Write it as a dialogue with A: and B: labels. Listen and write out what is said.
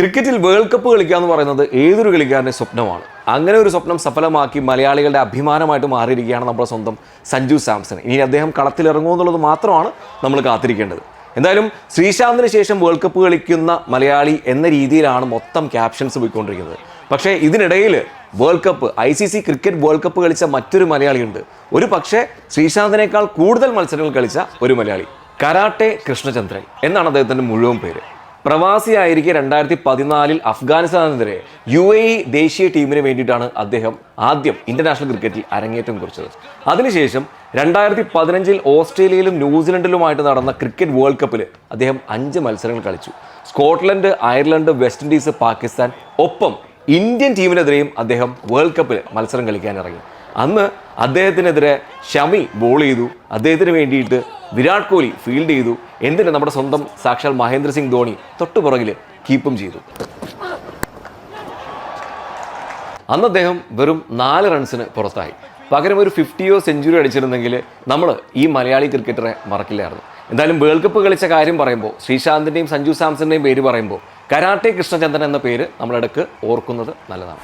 A: ക്രിക്കറ്റിൽ world cup കളിക്കുക എന്ന് പറയുന്നത് ഏതൊരു കളിക്കാരന്റെ സ്വപ്നമാണ്. അങ്ങനെ ഒരു സ്വപ്നം സഫലമാക്കി മലയാളികളുടെ അഭിമാനമായിട്ട് മാറിയിരിക്കുകയാണ് നമ്മുടെ സ്വന്തം സഞ്ജു സാംസൺ. ഇനി അദ്ദേഹം കളത്തിലിറങ്ങുമോ എന്നുള്ളത് മാത്രമാണ് നമ്മൾ കാത്തിരിക്കേണ്ടത്. എന്തായാലും ശ്രീശാന്തിന് ശേഷം വേൾഡ് കപ്പ് കളിക്കുന്ന മലയാളി എന്ന രീതിയിലാണ് മൊത്തം ക്യാപ്ഷൻസ് പോയിക്കൊണ്ടിരിക്കുന്നത്. പക്ഷേ ഇതിനിടയിൽ world cup I C C cricket world cup കളിച്ച മറ്റൊരു മലയാളിയുണ്ട്. ഒരു പക്ഷേ ശ്രീശാന്തിനേക്കാൾ കൂടുതൽ മത്സരങ്ങൾ കളിച്ച ഒരു മലയാളി. കരാട്ടെ കൃഷ്ണചന്ദ്രൻ എന്നാണ് അദ്ദേഹത്തിന്റെ മുഴുവൻ പേര്. പ്രവാസിയായിരിക്കെ രണ്ടായിരത്തി പതിനാലിൽ അഫ്ഗാനിസ്ഥാനെതിരെ യു എ ഇ ദേശീയ ടീമിന് വേണ്ടിയിട്ടാണ് അദ്ദേഹം ആദ്യം ഇന്റർനാഷണൽ ക്രിക്കറ്റിൽ അരങ്ങേറ്റം കുറിച്ചത്. അതിനുശേഷം രണ്ടായിരത്തി പതിനഞ്ചിൽ ഓസ്ട്രേലിയയിലും ന്യൂസിലൻഡിലുമായിട്ട് നടന്ന ക്രിക്കറ്റ് വേൾഡ് കപ്പിൽ അദ്ദേഹം അഞ്ച് മത്സരങ്ങൾ കളിച്ചു. Scotland Ireland West Indies Pakistan ഒപ്പം ഇന്ത്യൻ ടീമിനെതിരെയും അദ്ദേഹം വേൾഡ് കപ്പിൽ മത്സരം കളിക്കാൻ ഇറങ്ങി അന്ന് അദ്ദേഹത്തിനെതിരെ ഷമി ബോൾ ചെയ്തു. അദ്ദേഹത്തിന് വേണ്ടിയിട്ട് വിരാട് കോഹ്ലി ഫീൽഡ് ചെയ്തു. എന്തിന് നമ്മുടെ സ്വന്തം സാക്ഷാൽ മഹേന്ദ്ര സിംഗ് ധോണി തൊട്ടുപുറകിൽ കീപ്പും ചെയ്തു. അന്ന് അദ്ദേഹം വെറും നാല് റൺസിന് പുറത്തായി. പകരം ഒരു ഫിഫ്റ്റിയോ സെഞ്ചുറി അടിച്ചിരുന്നെങ്കിൽ നമ്മൾ ഈ മലയാളി ക്രിക്കറ്ററെ മറക്കില്ലായിരുന്നു. എന്തായാലും വേൾഡ് കപ്പ് കളിച്ച കാര്യം പറയുമ്പോൾ ശ്രീശാന്തിന്റെയും സഞ്ജു സാംസണിന്റെയും പേര് പറയുമ്പോൾ കരാട്ടെ കൃഷ്ണചന്ദ്രൻ എന്ന പേര് നമ്മളിടക്ക് ഓർക്കുന്നത് നല്ലതാണ്.